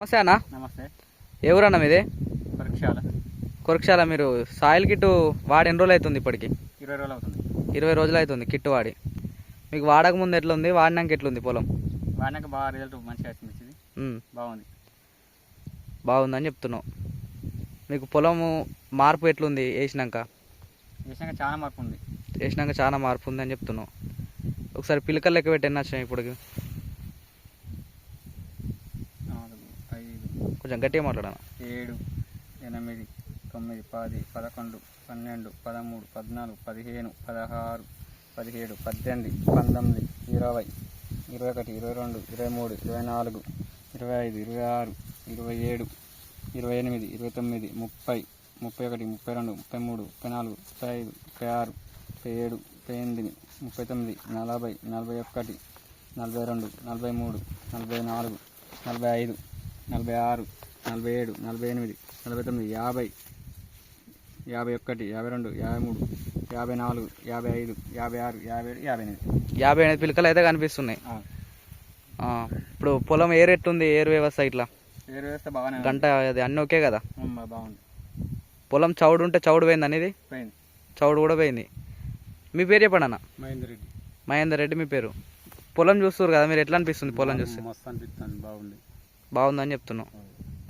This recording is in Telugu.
నమస్తే అన్న. నమస్తే. ఏ ఊరన్న మీది? పరీక్షాల కొరక్షాల మీరు సాయిల్ కిట్టు వాడి ఎన్ని రోజులు అవుతుంది ఇప్పటికి? ఇరవై రోజులు అవుతుంది. ఇరవై రోజులు అవుతుంది కిట్టు వాడి. మీకు వాడక ముందు ఎట్లుంది? వాడినాక ఎట్లుంది పొలం? వాడినాక బాగా రిజల్ట్ మంచిగా వచ్చింది. బాగుంది. బాగుందని చెప్తున్నావు. మీకు పొలము మార్పు ఎట్లుంది వేసినాక? వేసినాక చాలా మార్పు ఉంది. వేసినాక చాలా మార్పు ఉందని చెప్తున్నావు. ఒకసారి పిలకలు లెక్క పెట్టి ఎన్ని వచ్చినాయి ఇప్పుడు నాలుగు ఐదు కొంచెం గట్టిగా మాట్లాడాను? ఏడు ఎనిమిది తొమ్మిది పది పదకొండు పన్నెండు పదమూడు పద్నాలుగు పదిహేను పదహారు పదిహేడు పద్దెనిమిది పంతొమ్మిది ఇరవై ఇరవై ఒకటి ఇరవై రెండు ఇరవై మూడు ఇరవై నాలుగు ఇరవై ఐదు ఇరవై ఆరు ఇరవై ఏడు ఇరవై ఎనిమిది ఇరవై తొమ్మిది ముప్పై ముప్పై ఒకటి ముప్పై రెండు ముప్పై మూడు ముప్పై నాలుగు ముప్పై ఐదు ముప్పై ఆరు ముప్పై ఏడు ముప్పై ఎనిమిది ముప్పై తొమ్మిది నలభై నలభై ఒకటి నలభై రెండు నలభై మూడు నలభై నాలుగు నలభై ఐదు నలభై ఆరు నలభై ఏడు నలభై ఎనిమిది నలభై తొమ్మిది యాభై యాభై ఒకటి యాభై రెండు యాభై మూడు యాభై నాలుగు యాభై ఐదు యాభై ఆరు యాభై ఏడు యాభై ఎనిమిది. యాభై ఎనిమిది పిలకలు అయితే కనిపిస్తున్నాయి. ఆ, ఇప్పుడు పొలం ఏరు ఎట్లుంది ఏరు వ్యవస్థ ఇట్లా? పేరు వేస్తే బాగానే ఉంది. గంట అది అన్నీ ఓకే కదా? బాగుంది. పొలం చౌడు ఉంటే చౌడు పోయింది అనేది పోయింది. చౌడు కూడా పోయింది. మీ పేరు చెప్పండి అన్న. మహేందర్ రెడ్డి. మహేందర్ రెడ్డి మీ పేరు. పొలం చూస్తారు కదా మీరు ఎట్లా అనిపిస్తుంది పొలం చూస్తే? మస్తు అనిపిస్తుంది బాగుంది. బాగుందని చెప్తున్నావు.